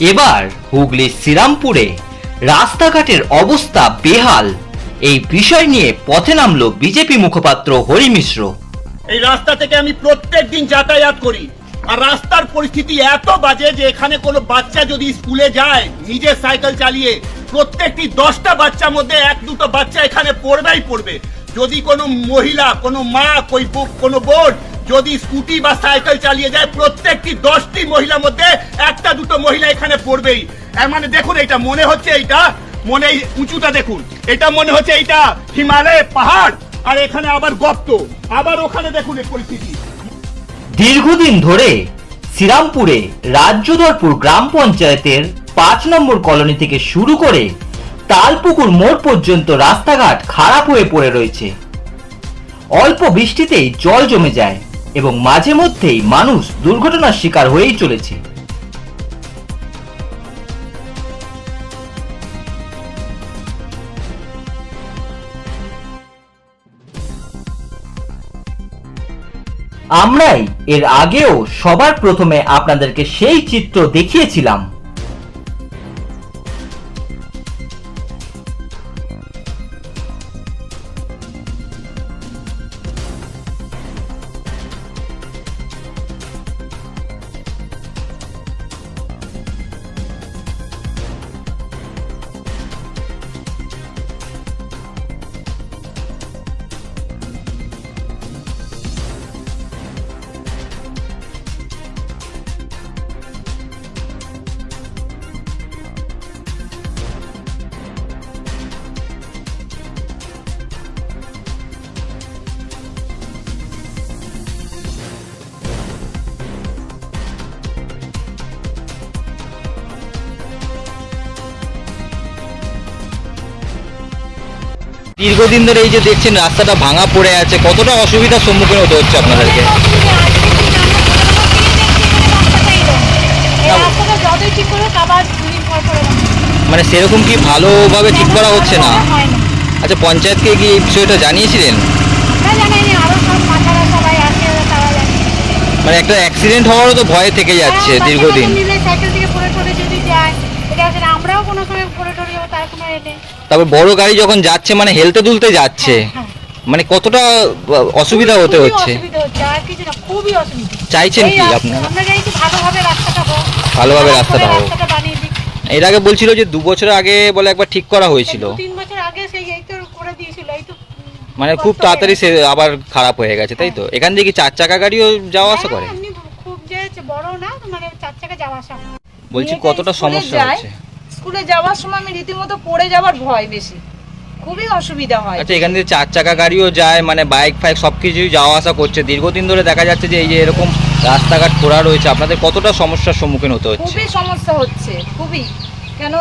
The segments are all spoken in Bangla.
এবার হুগলির শ্রীরামপুরে রাস্তাঘাটের অবস্থা বেহাল। এই বিষয় নিয়ে পথে নামলো বিজেপি মুখপাত্র হরি মিশ্র। এই রাস্তা থেকে আমি প্রত্যেক দিন যাতায়াত করি। আর রাস্তার পরিস্থিতি এত বাজে যে এখানে কোনো বাচ্চা যদি স্কুলে যায়, নিজের সাইকেল চালিয়ে প্রত্যেকটি দশটা বাচ্চার মধ্যে এক দুটো বাচ্চা এখানে পড়বেই পড়বে। যদি কোনো মহিলা, কোনো মা কোনো বোন যদি স্কুটি বা সাইকেল চালিয়ে যায়, প্রত্যেকটি দশটি মহিলার মধ্যে একটা দুটো মহিলা এখানে পড়বেই। মানে দেখুন এটা মনে হচ্ছে এইটা মনে উঁচুটা দেখুন। এটা মনে হচ্ছে এইটা হিমালয়ের পাহাড়, আর এখানে আবার গর্ত আবার ওখানে দেখুন এই পরিস্থিতি। দীর্ঘদিন ধরে শ্রীরামপুরে রাজ্যদরপুর গ্রাম পঞ্চায়েতের পাঁচ নম্বর কলোনি থেকে শুরু করে তালপুকুর মোড় পর্যন্ত রাস্তাঘাট খারাপ হয়ে পড়ে রয়েছে। অল্প বৃষ্টিতেই জল জমে যায়। এবং মাঝে মধ্যেই মানুষ দুর্ঘটনার শিকার হয়েই চলেছে। আমরাই এর আগেও সবার প্রথমে আপনাদেরকে সেই চিত্র দেখিয়েছিলাম। দীর্ঘদিন ধরে এই যে দেখছেন রাস্তাটা ভাঙা পড়ে আছে কতটা অসুবিধার সম্মুখীন হতে হচ্ছে আপনাদেরকে। মানে সেরকম কি ভালোভাবে ঠিক করা হচ্ছে না? আচ্ছা পঞ্চায়েতকে কি এই বিষয়টা জানিয়েছিলেন? মানে একটা অ্যাক্সিডেন্ট হওয়ারও তো ভয় থেকে যাচ্ছে হ্যাঁ, দীর্ঘদিন। না, আমরাও কোনো সময় টরে যাব তার কোনো তারপর বড় গাড়ি যখন যাচ্ছে মানে হেলতে দুলতে যাচ্ছে হ্যাঁ, মানে কতটা অসুবিধা হতে খুবই হচ্ছে অসুবিধা হচ্ছে? আর কিছু না খুবই অসুবিধা। চাইছেন এই কি রাস্তা- আপনারা? আমরা চাইছি ভালোভাবে রাস্তাটা হোক ভালোভাবে রাস্তাটা হোক। রাস্তাটা বানিয়ে দিক। এর আগে বলছিল যে দু বছর আগে বলে একবার ঠিক করা হয়েছিল। দু তিন বছর আগে সেই এই তো করে দিয়েছিল এই তো উম, মানে খুব কষ্ট তাড়াতাড়ি হয়ে সে আবার খারাপ হয়ে গেছে তাই তো? এখান থেকে কি চার চাকা গাড়িও যাওয়া আসা করে? হ্যাঁ, এমনি খুব যে বড় না মানে চার চাকা যাওয়া আসা বলছি কতটা সমস্যা হচ্ছে? স্কুলে যাওয়ার সময় আমি রীতিমতো পড়ে যাওয়ার ভয় বেশি। খুবই অসুবিধা হয়। আচ্ছা এখান থেকে চার চাকা গাড়িও যায় মানে বাইক ফাইক সব কিছুই যাওয়া আসা করছে। দীর্ঘদিন ধরে দেখা যাচ্ছে যে এই যে এরকম রাস্তাঘাট খোলা রয়েছে আপনাদের কতটা সমস্যার সম্মুখীন হতে হচ্ছে? খুবই সমস্যা হচ্ছে খুবই। কেন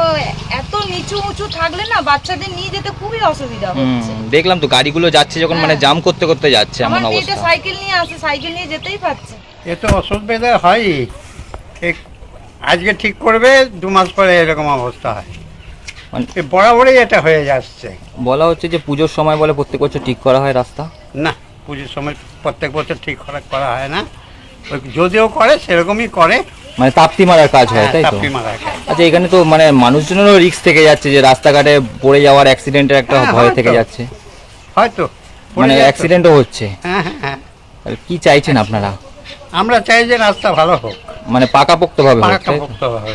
এত নিচু উঁচু থাকলে না বাচ্চাদের নিয়ে যেতে খুবই অসুবিধা হুম, হচ্ছে। দেখলাম তো গাড়িগুলো যাচ্ছে যখন মানে হ্যাঁ। জাম করতে করতে যাচ্ছে আমার এমন অবস্থা। সাইকেল নিয়ে আসে সাইকেল নিয়ে যেতেই পারছে। এ তো অসুবিধা হয় ঠিক আজকে ঠিক করবে দু মাস পরে এরকম অবস্থা হয়। মানে- এ বরাবরই এটা হয়ে যাচ্ছে। বলা হচ্ছে যে পুজোর সময় বলে প্রত্যেক বছর ঠিক করা হয় রাস্তা? না পুজোর সময় প্রত্যেক বছর ঠিক করা করা হয় না। ওই যদিও করে সেরকমই করে। মানে তাপ্তি মারার কাজ হয় হ্যাঁ, তাই তো। আচ্ছা এখানে তো মানে মানুষজনেরও রিস্ক থেকে যাচ্ছে যে রাস্তাঘাটে পড়ে যাওয়ার অ্যাক্সিডেন্টের একটা হ্যাঁ, ভয় হয়তো। থেকে যাচ্ছে। হয়তো পড়ে মানে অ্যাক্সিডেন্টও হচ্ছে। হ্যাঁ হ্যাঁ হ্যাঁ। তাহলে কি চাইছেন আপনারা? আমরা চাই যে রাস্তা ভালো হোক মানে পাকাপোক্ত ভাবে? পাকাপোক্ত হবে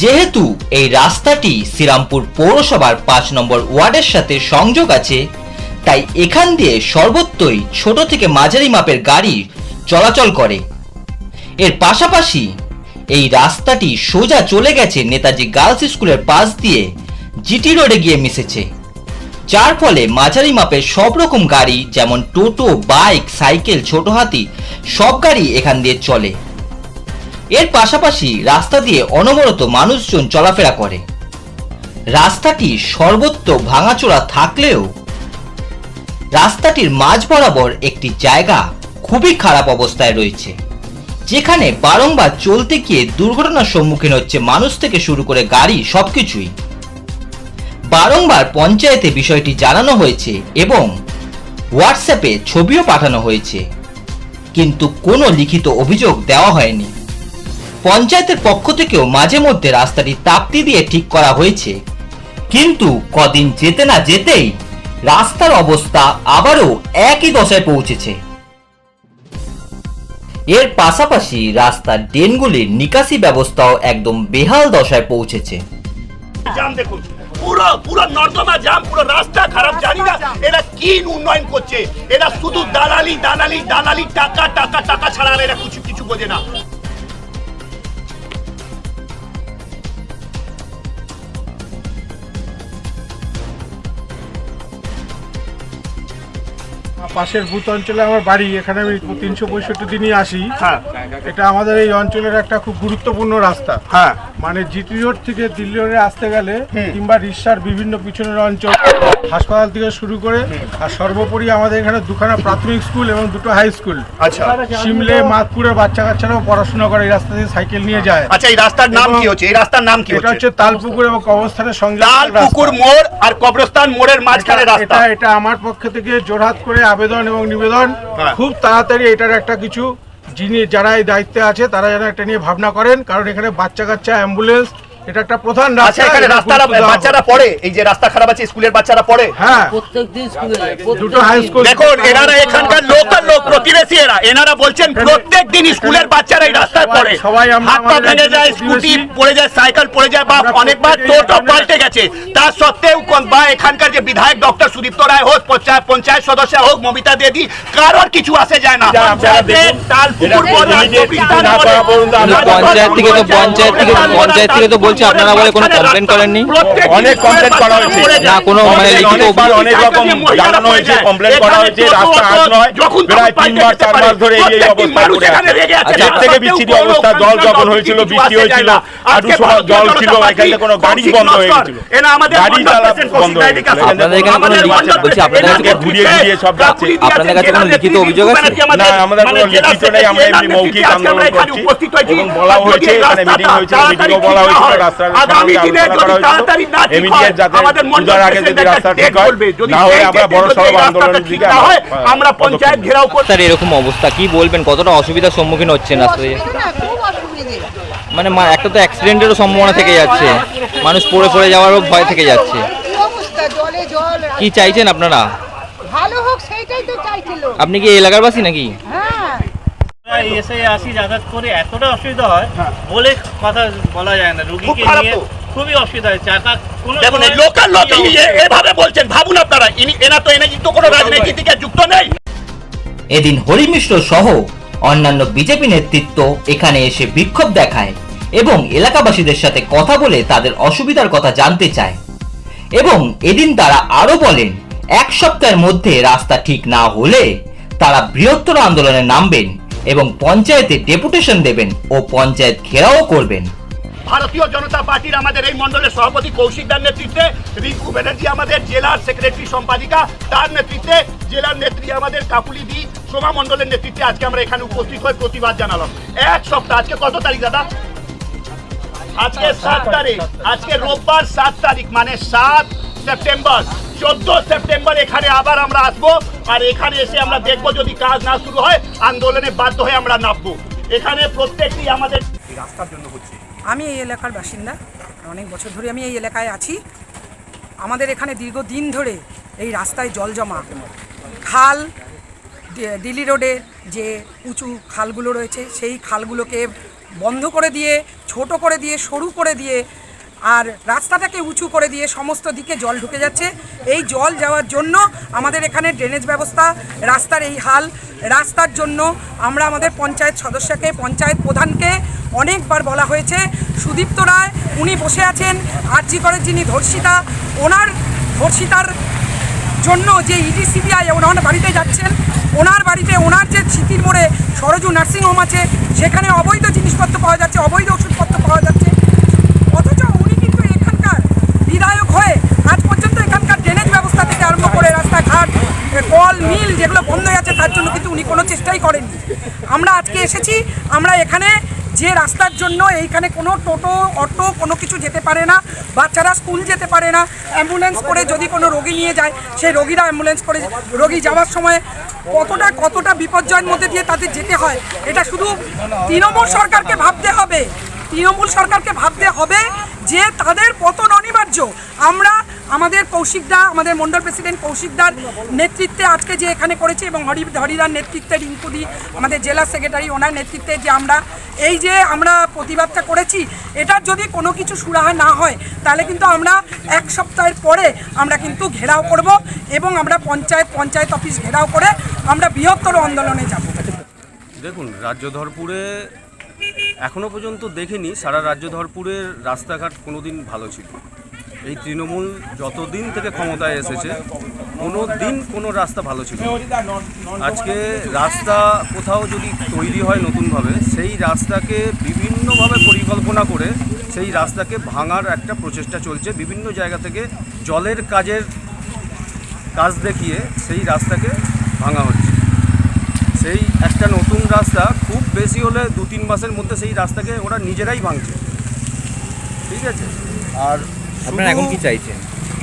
যেহেতু এই রাস্তাটি শ্রীরামপুর পৌরসভার পাঁচ নম্বর ওয়ার্ডের সাথে সংযোগ আছে, তাই এখান দিয়ে সর্বত্রই ছোট থেকে মাঝারি মাপের গাড়ি চলাচল করে। এর পাশাপাশি এই রাস্তাটি সোজা চলে গেছে নেতাজি গার্লস স্কুলের পাশ দিয়ে জিটি রোডে গিয়ে মিশেছে। যার ফলে মাঝারি মাপের সব রকম গাড়ি যেমন টোটো, বাইক, সাইকেল, ছোট হাতি সব গাড়ি এখান দিয়ে চলে। এর পাশাপাশি রাস্তা দিয়ে অনবরত মানুষজন চলাফেরা করে। রাস্তাটি সর্বত্র ভাঙাচোরা থাকলেও রাস্তাটির মাঝ বরাবর একটি জায়গা খুবই খারাপ অবস্থায় রয়েছে, যেখানে বারংবার চলতে গিয়ে দুর্ঘটনার সম্মুখীন হচ্ছে মানুষ থেকে শুরু করে গাড়ি সবকিছুই। বারংবার পঞ্চায়েতে বিষয়টি জানানো হয়েছে এবং হোয়াটসঅ্যাপে ছবিও পাঠানো হয়েছে, কিন্তু কোনো লিখিত অভিযোগ দেওয়া হয়নি। পঞ্চায়েতের পক্ষ থেকেও মাঝে মধ্যে রাস্তাটি তাপ্তি দিয়ে ঠিক করা হয়েছে। কিন্তু কদিন যেতে না যেতেই রাস্তার অবস্থা আবারও একই দশায় পৌঁছেছে। এর পাশাপাশি রাস্তার ড্রেনগুলির নিকাশি ব্যবস্থাও একদম বেহাল দশায় পৌঁছেছে। জাম পুরো রাস্তা খারাপ, জানি না এরা কি উন্নয়ন করছে। এরা শুধু টাকা টাকা ছাড়া কিছু বোঝে না। পাশের বুথ অঞ্চলে আমার বাড়ি এখানে আমি তিনশো পঁয়ষট্টি দিনই আসি। হ্যাঁ। এটা আমাদের এই অঞ্চলের একটা খুব গুরুত্বপূর্ণ রাস্তা। হ্যাঁ। মানে জিটি রোড থেকে দিল্লি রোডে আসতে গেলে কিংবা রিক্সার বিভিন্ন পিছনের অঞ্চল হাসপাতাল থেকে শুরু করে আর সর্বোপরি আমাদের এখানে দুখানা প্রাথমিক স্কুল এবং দুটো হাই স্কুল। আচ্ছা। সিমলে মাতপুরের বাচ্চা কাচ্চারাও পড়াশোনা করে এই রাস্তা দিয়ে সাইকেল নিয়ে যায়। আচ্ছা এই রাস্তার নাম কি হচ্ছে? এই রাস্তার নাম কি এটা হচ্ছে? তালপুকুর এবং কবরস্থানের সঙ্গে লাল পুকুর মোড় আর কবরস্থান মোড়ের মাঝখানে রাস্তা। এটা এটা আমার পক্ষ থেকে জোরহাত করে আবেদন এবং নিবেদন হ্যাঁ। খুব তাড়াতাড়ি এটার একটা কিছু যিনি যারা এই দায়িত্বে আছে তারা যেন একটা নিয়ে ভাবনা করেন কারণ এখানে বাচ্চা কাচ্চা অ্যাম্বুলেন্স এটা একটা প্রধান আচ্ছা রাস্তা এখানে রাস্তারা গুরুত্ব দেওয়া বাচ্চারা পড়ে এই যে রাস্তা খারাপ আছে স্কুলের বাচ্চারা পড়ে। হ্যাঁ। প্রত্যেকদিন স্কুলে দুটো হাই স্কুল দেখুন এনারা এখানকার লোকাল লোক প্রতিবেশী এরা। এনারা বলছেন প্রত্যেক দিন স্কুলের বাচ্চারা এই রাস্তায় পড়ে। সবাই আমরা হাত পা ভেঙে যায় স্কুটি পড়ে যায় সাইকেল পড়ে যায় বা অনেকবার টোটো পাল্টে গেছে। তার সত্ত্বেও বা এখানকার যে বিধায়ক ডক্টর সুদীপ্ত রায় হোক পঞ্চায়েত পঞ্চায়েত সদস্য হোক মমিতা দেবী কারোর কিছু আসে যায় না। পঞ্চায়েত থেকে তো পঞ্চায়েত থেকে পঞ্চায়েত থেকে তো বলছে আপনারা বলে কোনো কমপ্লেন করেননি? অনেক কমপ্লেন করা হয়েছে। না কোনো মানে লিখিত অভিযোগ অনেক রকম জানানো হয়েছে কমপ্লেন করা হয়েছে রাস্তা আজ নয় প্রায় তিনবার চারবার ধরে এই অবস্থা করে আছে। আচ্ছা, এর থেকে বিচ্ছিরি অবস্থা জল যখন হয়েছিল বৃষ্টি হয়েছিল আটু সময় জল ছিল এখানে কোনো গাড়ি বন্ধ হয়ে গেছিল। গাড়ি চালা বন্ধ হয়ে গেছিল আপনাদের এখানে কোনো লিখিত- বলছি আপনাদের কাছে ঘুরিয়ে ঘুরিয়ে সব যাচ্ছে। আপনাদের কাছে কোনো লিখিত অভিযোগ আছে? না, আমাদের কোনো লিখিত নেই, আমরা এমনি মৌখিক আন্দোলন করছি। এবং বলা হয়েছে, এখানে হয়েছিল, meeting এও বলা হয়েছিল, রাস্তার আগামী দিনে যদি তাড়াতাড়ি না ঠিক হয়, আমাদের মন্ডল আগে যদি রাস্তা ঠিক হয়, না হলে আমরা বড় যদি সড়ো এই রাস্তাটা আন্দোলনের দিকে হয়, আমরা, আমরা পঞ্চায়েত ঘেরাও করব স্যার এরকম অবস্থা কি বলবেন? কতটা অসুবিধার সম্মুখীন হচ্ছেন দিয়ে মানে মা- একটা তো অ্যাক্সিডেন্টেরও সম্ভাবনা থেকে যাচ্ছে। মানুষ পড়ে পড়ে যাওয়ারও ভয় থেকে যাচ্ছে। কি অবস্থা? জলে জল। কি চাইছেন আপনারা? ভালো হোক সেইটাই তো চাইছিল। আপনি কি এলাকার বাসী নাকি? এসে আসি যাতায়াত করে এতটা অসুবিধা হয় বলে কথা বলা যায় না। রুগীকে নিয়ে খুবই অসুবিধা হয় চাকা দেখুন লোকাল লোক এই ইনি এ- এভাবে বলছেন ভাবুন আপনারা ইনি এনা তো এনে কিন্তু কোনো রাজনীতি যুক্ত নেই। এদিন হরি মিশ্র সহ অন্যান্য বিজেপি নেতৃত্ব এখানে এসে বিক্ষোভ দেখায় এবং এলাকাবাসীদের সাথে কথা বলে তাদের অসুবিধার কথা জানতে চায়। এবং এদিন তারা আরও বলেন এক সপ্তাহের মধ্যে রাস্তা ঠিক না হলে তারা বৃহত্তর আন্দোলনে নামবেন। এবং পঞ্চায়েতে ডেপুটেশন দেবেন ও পঞ্চায়েত ঘেরাও করবেন। ভারতীয় জনতা পার্টির আমাদের এই মন্ডলের সভাপতি কৌশিক দার নেতৃত্বে, রিঙ্কু ব্যানার্জি আমাদের জেলার সেক্রেটারি সম্পাদিকা, তার নেতৃত্বে জেলার নেত্রী আমাদের কাকুলি দি, সোমা মন্ডলের নেতৃত্বে আজকে আমরা এখানে উপস্থিত হয়ে প্রতিবাদ জানালাম। এক সপ্তাহ, আজকে কত তারিখ দাদা? আজকে সাত তারিখ। আজকে রোববার সাত তারিখ মানে সাত সেপ্টেম্বর চোদ্দ সেপ্টেম্বর এখানে আবার আমরা আসব। আর এখানে এসে আমরা দেখব যদি কাজ না শুরু হয়, আন্দোলনে বাধ্য হয়ে আমরা নামবো। এখানে প্রত্যেকটি আমাদের রাস্তার জন্য হচ্ছে। আমি এই এলাকার বাসিন্দা। অনেক বছর ধরে আমি এই এলাকায় আছি। আমাদের এখানে দীর্ঘদিন ধরে এই রাস্তায় জল জমা। খাল দিল্লি রোডের যে উঁচু খালগুলো রয়েছে, সেই খালগুলোকে বন্ধ করে দিয়ে, ছোট করে দিয়ে, সরু করে দিয়ে আর রাস্তাটাকে উঁচু করে দিয়ে সমস্ত দিকে জল ঢুকে যাচ্ছে। এই জল যাওয়ার জন্য আমাদের এখানে ড্রেনেজ ব্যবস্থা, রাস্তার এই হাল, রাস্তার জন্য আমরা আমাদের পঞ্চায়েত সদস্যকে, পঞ্চায়েত প্রধানকে অনেকবার বলা হয়েছে। সুদীপ্ত রায়, উনি বসে আছেন, আরজি করেন যিনি ধর্ষিতা, ওনার ধর্ষিতার জন্য যে ইডি সিবিআই ওনার বাড়িতে যাচ্ছেন, ওনার বাড়িতে ওনার যে স্মৃতির মোড়ে সরজু নার্সিংহোম আছে, সেখানে অবৈধ জিনিসপত্র পাওয়া যাচ্ছে, অবৈধ ওষুধপত্র পাওয়া যাচ্ছে অথচ উনি কিন্তু এখানকার বিধায়ক হয়ে আজ পর্যন্ত এখানকার ড্রেনেজ ব্যবস্থা থেকে আরম্ভ করে রাস্তাঘাট এ, কল মিল যেগুলো বন্ধ হয়ে আছে তার জন্য কিন্তু উনি কোনো চেষ্টাই করেননি আমরা আজকে এসেছি, আমরা এখানে যে রাস্তার জন্য এইখানে কোনো টোটো, অটো কোনো কিছু যেতে পারে না, বাচ্চারা স্কুল যেতে পারে না, অ্যাম্বুলেন্স করে যদি কোনো রোগী নিয়ে যায়, সেই রোগীরা অ্যাম্বুলেন্স করে রোগী যাওয়ার সময় কতটা কতটা বিপর্যয়ের মধ্যে দিয়ে তাদের যেতে হয়, এটা শুধু তৃণমূল সরকারকে ভাবতে হবে। তৃণমূল সরকারকে ভাবতে হবে যে তাদের পতন অনিবার্য। আমরা আমাদের কৌশিকদা, আমাদের মন্ডল প্রেসিডেন্ট কৌশিকদার নেতৃত্বে আজকে যে এখানে করেছি এবং হরি, হরিদার নেতৃত্বে রিঙ্কুদি আমাদের জেলা সেক্রেটারি, ওনার নেতৃত্বে যে আমরা, এই যে আমরা প্রতিবাদটা করেছি, এটার যদি কোনো কিছু সুরাহা না হয়, তাহলে কিন্তু আমরা এক সপ্তাহের পরে আমরা কিন্তু ঘেরাও করব এবং আমরা পঞ্চায়েত পঞ্চায়েত অফিস ঘেরাও করে আমরা বৃহত্তর আন্দোলনে যাব। দেখুন রাজ্যধরপুরে এখনও পর্যন্ত দেখিনি, সারা রাজ্যধরপুরের রাস্তাঘাট কোনোদিন ভালো ছিল এই তৃণমূল যতদিন থেকে ক্ষমতায় এসেছে, কোনো দিন কোনো রাস্তা ভালো ছিল। আজকে রাস্তা কোথাও যদি তৈরি হয় নতুনভাবে, সেই রাস্তাকে বিভিন্নভাবে পরিকল্পনা করে সেই রাস্তাকে ভাঙার একটা প্রচেষ্টা চলছে। বিভিন্ন জায়গা থেকে জলের কাজের কাজ দেখিয়ে সেই রাস্তাকে ভাঙা হচ্ছে। সেই একটা নতুন রাস্তা খুব বেশি হলে দু তিন মাসের মধ্যে সেই রাস্তাকে ওরা নিজেরাই ভাঙছে। ঠিক আছে? আর আপনারা এখন কি চাইছেন?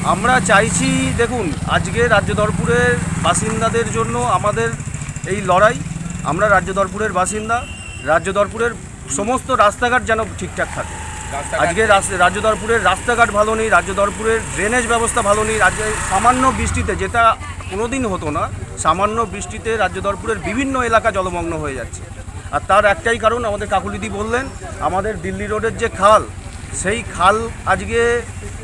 আমরা চাইছি দেখুন আজকে রাজ্যদরপুরের বাসিন্দাদের জন্য আমাদের এই লড়াই। আমরা রাজ্যদরপুরের বাসিন্দা। রাজ্যদরপুরের সমস্ত রাস্তাঘাট যেন ঠিকঠাক থাকে। আজকে রাস- রাজ্যদরপুরের রাস্তাঘাট ভালো নেই রাজ্যদরপুরের ড্রেনেজ ব্যবস্থা ভালো নেই। রাজ্যে সামান্য বৃষ্টিতে যেটা কোনোদিন হতো না সামান্য বৃষ্টিতে রাজ্যদরপুরের বিভিন্ন এলাকা জলমগ্ন হয়ে যাচ্ছে। আর তার একটাই কারণ আমাদের কাকুলিদি বললেন আমাদের দিল্লি রোডের যে খাল সেই খাল আজকে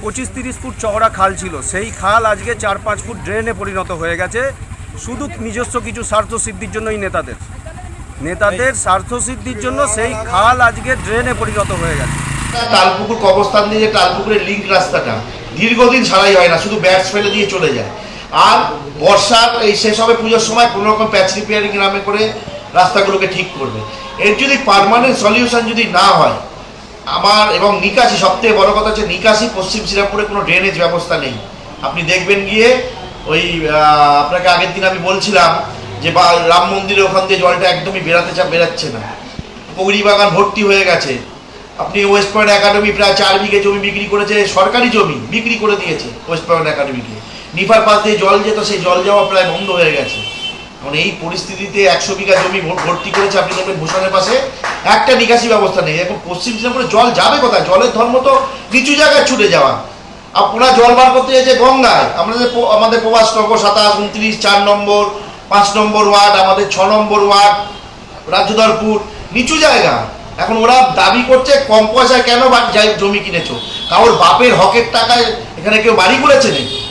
পঁচিশ তিরিশ ফুট চওড়া খাল ছিল। সেই খাল আজকে চার পাঁচ ফুট ড্রেনে পরিণত হয়ে গেছে। শুধু নিজস্ব কিছু স্বার্থ সিদ্ধির জন্যই নেতাদের। নেতাদের স্বার্থ সিদ্ধির জন্য সেই খাল আজকে ড্রেনে পরিণত হয়ে গেছে। তালপুকুর কবরস্থান দিয়ে যে তালপুকুরের লিঙ্ক রাস্তাটা, দীর্ঘদিন ছাড়াই হয় না, শুধু ব্যাটস ফেলে দিয়ে চলে যায়। আর বর্ষার এই শেষ হবে পুজোর সময়, কোনো রকম প্যাচ রিপেয়ারিং নামে করে রাস্তাগুলোকে ঠিক করবে। এর যদি পার্মানেন্ট সলিউশন যদি না হয় আমার এবং নিকাশি, সবথেকে বড় কথা হচ্ছে নিকাশি, পশ্চিম শ্রীরামপুরে কোনো ড্রেনেজ ব্যবস্থা নেই। আপনি দেখবেন গিয়ে ওই আপনাকে আগের দিন আমি বলছিলাম যে বা, রাম মন্দিরে ওখান দিয়ে জলটা একদমই বেরাতে চা বেরাচ্ছে না। পৌরি বাগান ভর্তি হয়ে গেছে। আপনি ওয়েস্ট পয়েন্ট একাডেমি প্রায় চার বিঘে জমি বিক্রি করেছে, সরকারি জমি বিক্রি করে দিয়েছে ওয়েস্ট পয়েন্ট একাডেমিকে নিফার পাশ দিয়ে জল যেত, সেই জল যাওয়া প্রায় বন্ধ হয়ে গেছে। এখন এই পরিস্থিতিতে একশো বিঘা জমি ভর- ভর্তি করেছে আপনি দেখবেন ভূষণের পাশে। একটা নিকাশি ব্যবস্থা নেই। এখন পশ্চিম সিঙ্গাপুরে জল যাবে কোথায়? জলের ধর্ম তো নিচু জায়গায় ছুটে যাওয়া। আপনারা জল বার করতে যেছে গঙ্গায়। আমাদের আমাদের প্রবাস নগর সাতাশ, উনত্রিশ, চার নম্বর, পাঁচ নম্বর ওয়ার্ড, আমাদের ছ নম্বর ওয়ার্ড রাজ্যদরপুর নিচু জায়গা। এখন ওরা দাবি করছে, কম পয়সায় কেন জমি কিনেছো? কারোর বাপের হকের টাকায় এখানে কেউ বাড়ি করেছে নাকি?